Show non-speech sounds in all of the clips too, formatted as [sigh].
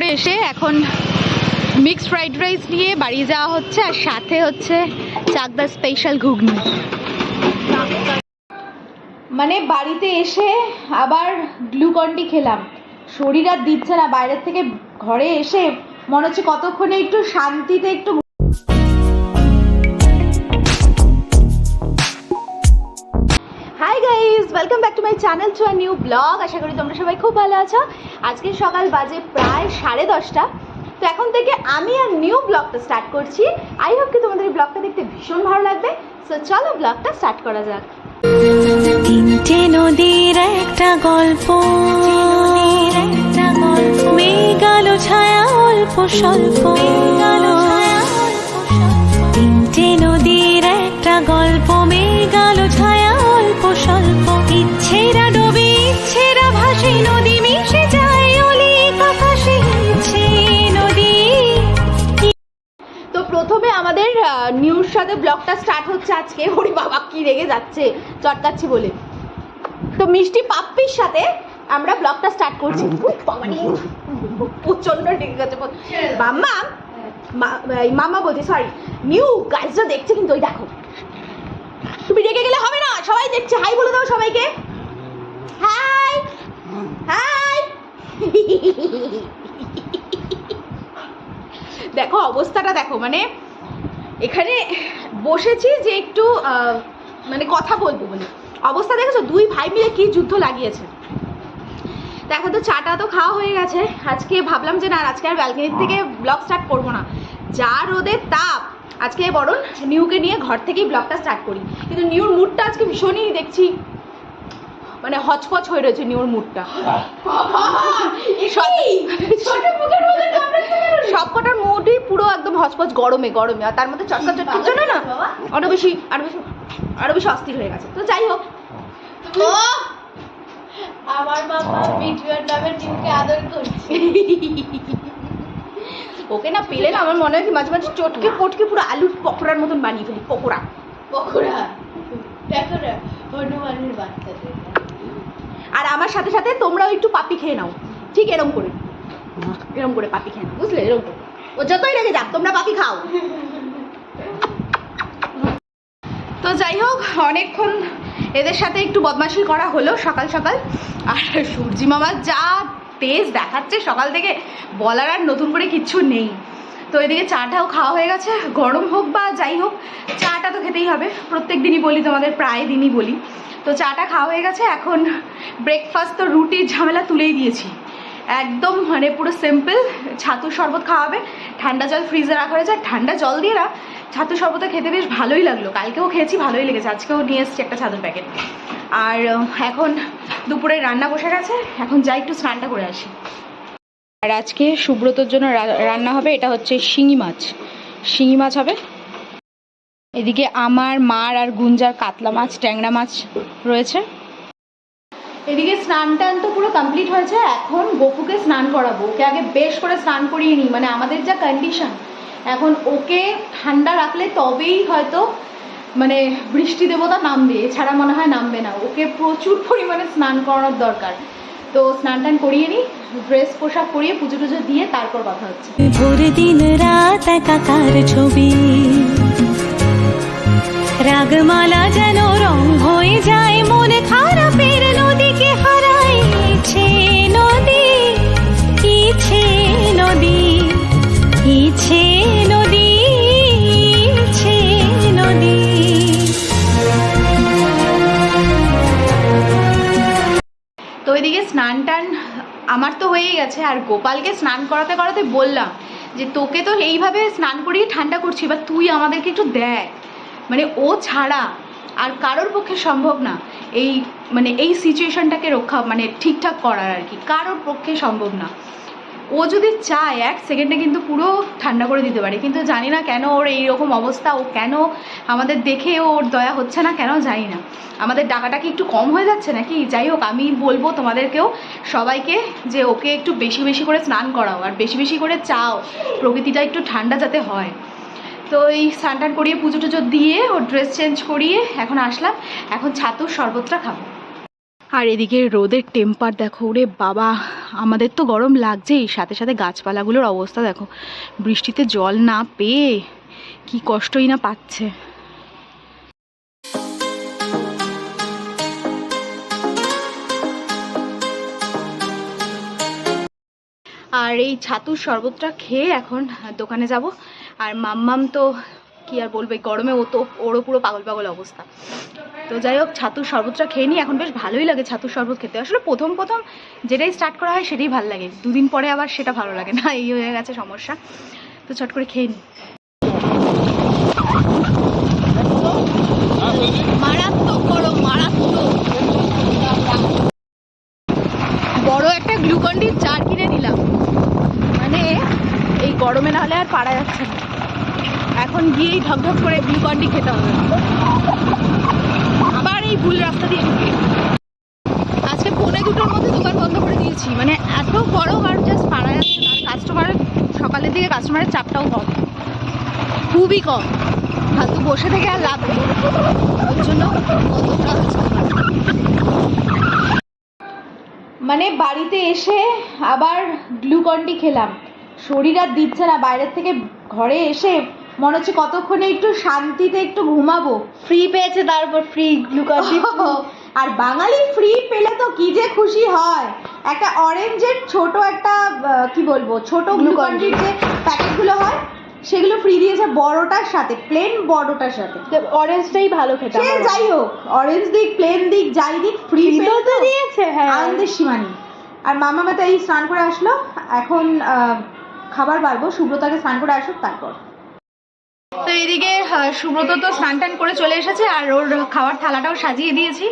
করে এসে এখন মিক্সড ফ্রাইড রাইস নিয়ে বাড়ি যাওয়া হচ্ছে আর সাথে হচ্ছে চাকদার স্পেশাল ঘুগনি। মানে বাড়িতে এসে আবার গ্লুকন্ডি খেলাম। শরীর আর দিচ্ছে না, বাইরের থেকে ঘরে এসে মনে হচ্ছে কতক্ষণে একটু শান্তিতে একটু hi guys welcome back to my channel to new blog আশা করি তোমরা সবাই খুব ভালো আছো। আজকে সকাল বাজে প্রায় সাড়ে দশটা। তো এখন থেকে আমি আর নিউ ব্লগটা স্টার্ট করছি। আই হোপ কি তোমাদের এই ব্লগটা দেখতে ভীষণ ভালো লাগবে। সো চলো ব্লগটা স্টার্ট করা যাক। তিনটে নদীর একটা গল্প। মেঘালো ছায়া অল্প স্বল্প। প্রথমে আমাদের নিউজ সাথে ব্লগটা স্টার্ট হচ্ছে আজকে। ওরে বাবা কি রেগে যাচ্ছে চটকাচ্ছি বলে। তো মিষ্টি পাপ্পির সাথে আমরা ব্লগটা স্টার্ট করছি। প্রচণ্ড রেগে গেছে। মাম্মা মা- এই মামা বলছি সরি নিউ গাইজরা দেখছে কিন্তু ওই দেখো। তুমি রেগে গেলে হবে না সবাই দেখছে। হাই বলে দাও সবাইকে। হাই হাই দেখো অবস্থাটা দেখো মানে এখানে বসেছি যে একটু মানে কথা বলব বলে। অবস্থা দেখেছ? দুই ভাই মিলে কি যুদ্ধ লাগিয়েছে। দেখো তো, চাটা তো খাওয়া হয়ে গেছে। আজকে ভাবলাম যে না আজকে আর ব্যালকনির থেকে ব্লগ স্টার্ট করব না। যা রোদের তাপ। আজকে বরং নিউকে নিয়ে ঘর থেকেই ব্লগটা স্টার্ট করি। কিন্তু নিউর মুডটা আজকে ভীষণই দেখছি। মানে হচপচ হয়ে রয়েছে নিউর মুডটা। সব কটার মুডই পুরো একদম হচপচ গরমে গরমে। আর তার মধ্যে চটকা চটকির জন্য না আরও বেশি আরও বেশি আরও বেশি অস্থির হয়ে গেছে। তো যাই হোক। আমার বাবা ভিডিওর নামে টিমকে আদর করছে। ওকে না পেলে না আমার মনে হয় মাঝে মাঝে চটকে পটকে পুরো আলুর পকোড়ার মতন বানিয়ে ফেলি পকোড়া। পকোড়া? দেখো না হনুমানের বাচ্চাদের। আর আমার সাথে সাথে তোমরাও একটু পাপি খেয়ে নাও। ঠিক এরম করে। এরম করে পাপি খেয়ে বুঝলে? এরম করে। ও যতই রেগে যাক, তোমরা পাপি খাও। তো যাই হোক, অনেকক্ষণ এদের সাথে একটু বদমাশি করা হলো সকাল সকাল। আর সূর্যি মামার যা তেজ দেখাচ্ছে সকাল থেকে, বলার আর নতুন করে কিচ্ছু নেই। তো এদিকে চাটাও খাওয়া হয়ে গেছে, গরম হোক বা যাই হোক, চাটা তো খেতেই হবে। প্রত্যেক দিনই বলি, তোমাদের প্রায় দিনই বলি। তো চাটা খাওয়া হয়ে গেছে, এখন ব্রেকফাস্ট তো রুটির ঝামেলা তুলেই দিয়েছি। একদম মানে পুরো সিম্পল ছাতু শরবত খাওয়াবে, ঠান্ডা জল ফ্রিজে রাখা হয়েছে, আর ঠান্ডা জল দিয়ে না ছাতু শরবতটা খেতে বেশ ভালোই লাগল। কালকেও খেয়েছি, ভালোই লেগেছে। আজকেও নিয়ে এসেছি একটা ছাতুর প্যাকেট আর এখন দুপুরে রান্না বসে গেছে, এখন যাই একটু স্নানটা করে আসি। আর আজকে সুব্রতর জন্য রান্না হবে, এটা হচ্ছে শিঙি মাছ। শিঙি মাছ হবে। এদিকে আমার মার আর গুঞ্জার কাতলা মাছ, ট্যাংরা মাছ রয়েছে। এদিকে স্নান টান তো পুরো কমপ্লিট হয়েছে, এখন গপুকে স্নান করাবো। ওকে আগে বেশ করে স্নান করিয়ে নিই মানে আমাদের যা কন্ডিশন এখন ওকে ঠান্ডা রাখলে তবেই হয়তো মানে বৃষ্টি দেবতা নামবে, এছাড়া মনে হয় নামবে না। ওকে প্রচুর পরিমাণে স্নান করানোর দরকার। তো স্নান টান করিয়ে নিই ড্রেস পোশাক পরিয়ে পুজো টুজো দিয়ে তারপর কথা হচ্ছে। ভোর দিন রাত ছবি। রাগমালা যেন রং হয়ে যায় মনে। গেছে আর গোপালকে স্নান করাতে করাতে বললাম যে তোকে তো এইভাবে স্নান করিয়ে ঠান্ডা করছি, এবার তুই আমাদেরকে একটু দেখ। মানে ও ছাড়া আর কারোর পক্ষে সম্ভব না এই মানে এই সিচুয়েশনটাকে রক্ষা মানে ঠিকঠাক করার আর কি, কারোর পক্ষে সম্ভব না। ও যদি চায়, এক সেকেন্ডে কিন্তু পুরো ঠান্ডা করে দিতে পারে। কিন্তু জানি না কেন ওর এইরকম অবস্থা, ও কেন আমাদের দেখে ওর দয়া হচ্ছে না, কেন জানি না। আমাদের ডাকাটা কি একটু কম হয়ে যাচ্ছে নাকি? যাই হোক, আমি বলব তোমাদেরকেও সবাইকে যে ওকে একটু বেশি বেশি করে স্নান করাও, আর বেশি বেশি করে চাও, প্রকৃতিটা একটু ঠান্ডা যাতে হয়। তো এই স্নান টান করিয়ে পুজো টুজো দিয়ে, ওর ড্রেস চেঞ্জ করিয়ে এখন আসলাম। এখন ছাতুর শরবতটা খাব। আর এদিকে রোদের টেম্পার দেখো, ওরে বাবা, আমাদের তো গরম লাগছেই। সাথে সাথে গাছপালাগুলোর অবস্থা দেখো, বৃষ্টিতে জল না পেয়ে কি কষ্টই না পাচ্ছে। আর এই ছাতুর শরবতটা খেয়ে এখন দোকানে যাব। আর মাম্মাম তো, কি আর বলবে, গরমে ও তো, ওরও পুরো পাগল পাগল অবস্থা। তো যাই হোক, ছাতুর শরবতটা খেয়ে নিই এখন বেশ ভালোই লাগে ছাতুর শরবত খেতে। আসলে প্রথম প্রথম যেটাই স্টার্ট করা হয় সেটাই ভালো লাগে। দুদিন পরে আবার সেটা ভালো লাগে না, এই হয়ে গেছে সমস্যা। তো চট করে খেয়ে নিই মারাত্মক মারাত্মক। বড় একটা গ্লুকন্ডির চার কিনে নিলাম। মানে এই গরমে না হলে আর পারা যাচ্ছে না। এখন গিয়েই ঢকঢক করে গ্লুকন্ডি খেতে হবে আবার এই ভুল রাস্তা দিয়ে ঢুকে আজকে পৌনে দুটোর মধ্যে দোকান করে মানে এত গরম আর জাস্ট পারা যাচ্ছে না আর কাস্টমারের সকালের দিকে কাস্টমারের চাপটাও কম। খুবই কম। ফালতু বসে থেকে আর লাভ নেই। ওর জন্য। মানে বাড়িতে এসে আবার গ্লুকন্ডি খেলাম। শরীর আর দিচ্ছে না বাইরের থেকে ঘরে এসে মনে হচ্ছে কতক্ষণে একটু শান্তিতে একটু ঘুমাবো। ফ্রি পেয়েছে তারপর ফ্রি গ্লুকন আর বাঙালি ফ্রি পেলে তো কি যে খুশি হয়। একটা অরেঞ্জের ছোট একটা কি বলব ছোট গ্লুকন্ডির যে প্যাকেটগুলো হয় সেগুলো ফ্রি দিয়েছে বড়টার সাথে প্লেন বড়টার সাথে। অরেঞ্জটাই ভালো খেতে সে যাই হোক অরেঞ্জ দিক প্লেন দিক যাই দিক ফ্রি তো দিয়েছে হ্যাঁ। আনন্দের সীমানি আর মামা মাতা এই স্নান করে আসলো এখন আহ, খাবার বাড়বো সুব্রতাকে স্নান করে আসুক তারপর। তো এইদিকে আহ, সুব্রত তো স্নান টান করে চলে এসেছে আর ওর খাওয়ার থালাটাও সাজিয়ে দিয়েছি।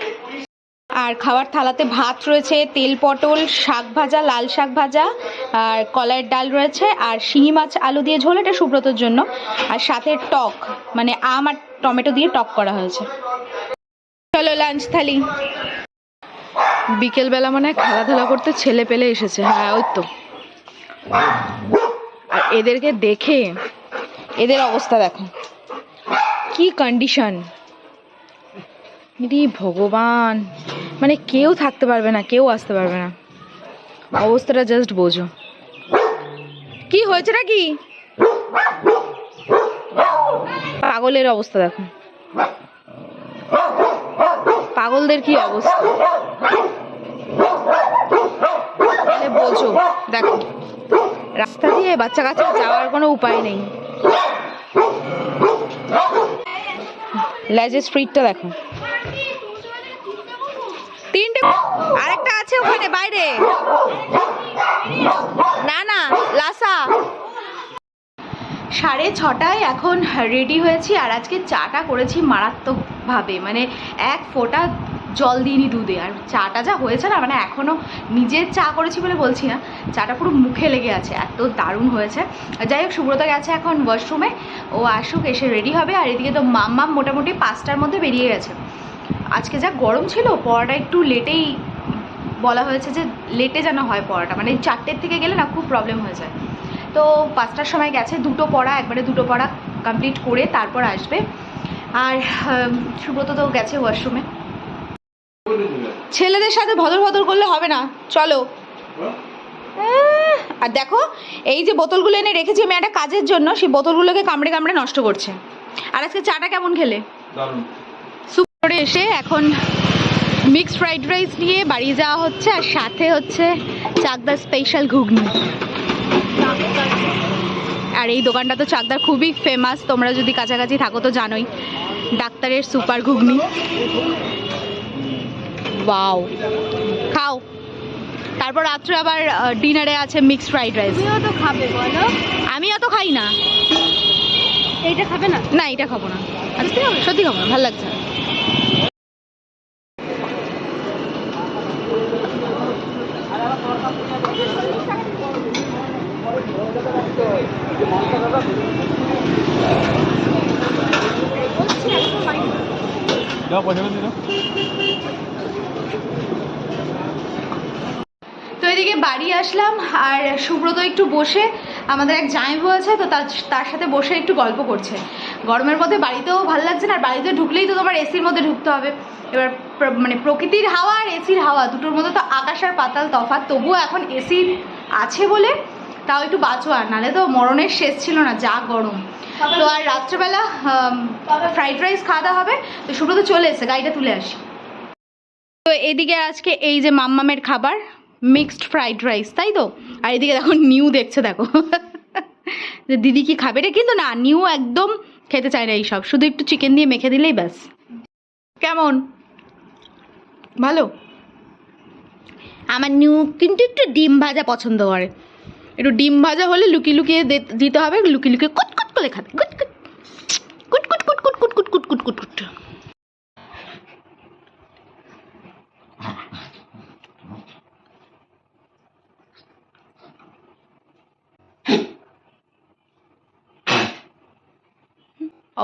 আর খাওয়ার থালাতে ভাত রয়েছে, তেল পটল, শাক ভাজা, লাল শাক ভাজা, আর কলাইয়ের ডাল রয়েছে, আর শিঙি মাছ, আলু দিয়ে ঝোল, এটা সুব্রতর জন্য। আর সাথে টক মানে আম আর টমেটো দিয়ে টক করা হয়েছে। চলো লাঞ্চ থালি। বিকেলবেলা মানে খেলাধুলা করতে ছেলে পেলে এসেছে। হ্যাঁ ওই তো। আর এদেরকে দেখে এদের অবস্থা দেখো। কি কন্ডিশন ভগবান। মানে কেউ থাকতে পারবে না, কেউ আসতে পারবে না। অবস্থাটা জাস্ট বোঝো। কি হয়েছে নাকি পাগলের অবস্থা দেখো। পাগলদের কি অবস্থা? বোঝো, দেখো। রাস্তা দিয়ে বাচ্চা কাচ্চা যাওয়ার কোনো উপায় নেই। লেজের স্ট্রিটটা দেখো। আরেকটা আছে ওখানে, বাইরে। না না, লাসা। সাড়ে ছটায় এখন রেডি হয়েছি আর আজকে চাটা করেছি মারাত্মকভাবে। মানে এক ফোঁটা জল দিইনি দুধে। আর চাটা যা হয়েছে না মানে এখনও নিজের চা করেছি বলে বলছি না, চাটা পুরো মুখে লেগে আছে, এত দারুণ হয়েছে। যাই হোক, সুব্রত গেছে এখন ওয়াশরুমে ও আসুক, এসে রেডি হবে। আর এদিকে তো মাম্মাম মোটামুটি পাঁচটার মধ্যে বেরিয়ে গেছে। আজকে যা গরম ছিল, পড়াটা একটু লেটেই বলা হয়েছে যে লেটে যেন হয় পড়াটা। মানে চারটের থেকে গেলে না খুব প্রবলেম হয়ে যায়। তো পাঁচটার সময় গেছে, দুটো পড়া, একবারে দুটো পড়া কমপ্লিট করে তারপর আসবে। আর সুব্রত তো গেছে ওয়াশরুমে ছেলেদের সাথে ভদর ভদর করলে হবে না। চলো। আর দেখো, এই যে বোতলগুলো এনে রেখেছি আমি একটা কাজের জন্য, সেই বোতলগুলোকে কামড়ে কামড়ে নষ্ট করছে। আর আজকে চাটা কেমন খেলে? সুপারে এসে এখন মিক্সড ফ্রাইড রাইস নিয়ে বাড়ি যাওয়া হচ্ছে আর সাথে হচ্ছে চাকদার স্পেশাল ঘুগনি। আর এই দোকানটা তো চাকদার খুবই ফেমাস তোমরা যদি কাছাকাছি থাকো তো জানোই ডাক্তারের সুপার ঘুগনি। ওয়াও খাও। তারপর রাত্রে আবার ডিনারে আছে মিক্সড ফ্রাইড রাইস তো খাবে বলো। আমি অত খাই না। এইটা খাবে না? না এটা খাব না। সত্যি খাব? না ভালো লাগছে তো এদিকে বাড়ি আসলাম, আর সুব্রত একটু বসে, আমাদের এক জামাইবু আছে, তো তার সাথে বসে একটু গল্প করছে। গরমের মধ্যে বাড়িতেও ভালো লাগছে না, আর বাড়িতে ঢুকলেই তো তোমার এসির মধ্যে ঢুকতে হবে। এবার মানে প্রকৃতির হাওয়া আর এসির হাওয়া, দুটোর মধ্যে তো আকাশ আর পাতাল তফাত তবুও এখন এসি আছে বলে তাও একটু বাঁচো আর, নাহলে তো মরণের শেষ ছিল না, যা গরম। তো আর রাত্রেবেলা ফ্রাইড রাইস খাওয়া হবে। তো শুরু তো চলে এসে গাড়িটা তুলে আসি। তো এদিকে আজকে এই যে মাম্মামের খাবার মিক্সড ফ্রাইড রাইস তাই তো? আর এদিকে দেখো, নিউ দেখছে, দেখো। [laughs] যে দিদি কি খাবে রে? কিন্তু না, নিউ একদম খেতে চায় না এইসব। শুধু একটু চিকেন দিয়ে মেখে দিলেই ব্যাস। কেমন? ভালো? আমার নিউ কিন্তু একটু ডিম ভাজা পছন্দ করে। একটু ডিম ভাজা হলে লুকিয়ে লুকিয়ে দিতে হবে, লুকিয়ে লুকিয়ে কুট কুট করে খাবে। কুট কুট কুট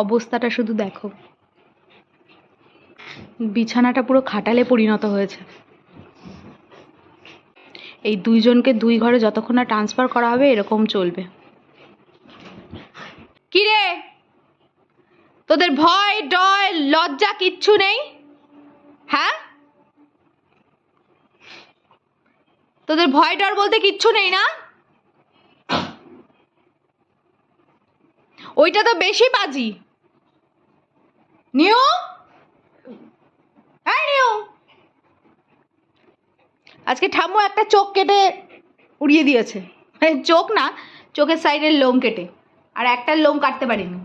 অবস্থাটা শুধু দেখো। বিছানাটা পুরো খাটালে পরিণত হয়েছে। এই দুইজনকে দুই ঘরে যতক্ষণ না ট্রান্সফার করা হবে, এরকম চলবে। কি রে? তোদের ভয় ডয় লজ্জা কিচ্ছু নেই? হ্যাঁ? তোদের ভয়, ডর বলতে কিচ্ছু নেই না? ওইটা তো বেশি বাজি। নিউ নিউ আজকে ঠাম্মু একটা চোখ কেটে উড়িয়ে দিয়েছে। মানে চোখ না, চোখের সাইডের লোম কেটে, আর একটা লোম কাটতে পারিনি।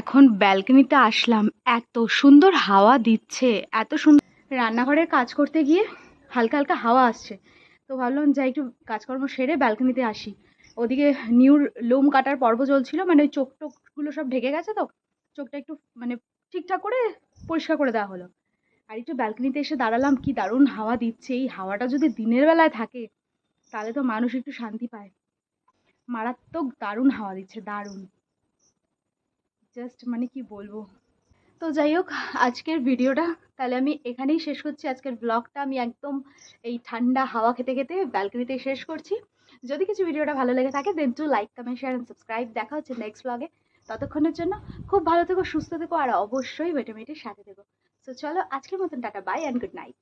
এখন ব্যালকনিতে আসলাম, এত সুন্দর হাওয়া দিচ্ছে, এত সুন্দর রান্নাঘরের কাজ করতে গিয়ে হালকা হালকা হাওয়া আসছে। তো ভাবলাম যাই একটু কাজকর্ম সেরে ব্যালকনিতে আসি। ওদিকে নিউর লোম কাটার পর্ব চলছিল মানে ওই চোখ টোকগুলো সব ঢেকে গেছে তো, চোখটা একটু মানে ঠিকঠাক করে পরিষ্কার করে দেওয়া হলো। আর একটু ব্যালকনিতে এসে দাঁড়ালাম, কি দারুণ হাওয়া দিচ্ছে, এই হাওয়াটা যদি দিনের বেলায় থাকে, তাহলে তো মানুষ একটু শান্তি পায়। মারাত্মক দারুণ হাওয়া দিচ্ছে, দারুণ। জাস্ট মানে কি বলব? তো যাই হোক, আজকের ভিডিওটা, তাহলে আমি এখানেই শেষ করছি। আজকের ব্লগটা আমি একদম এই ঠান্ডা হাওয়া খেতে খেতে ব্যালকনিতে শেষ করছি। যদি কিছু ভিডিওটা ভালো লেগে থাকে then to like comment share and subscribe দেখা হচ্ছে নেক্সট ব্লগে ততক্ষণের জন্য খুব ভালো থেকো, সুস্থ থেকো, আর অবশ্যই ভিটামিটির সাথে দেবো তো চলো, আজকের মতন tata bye and good night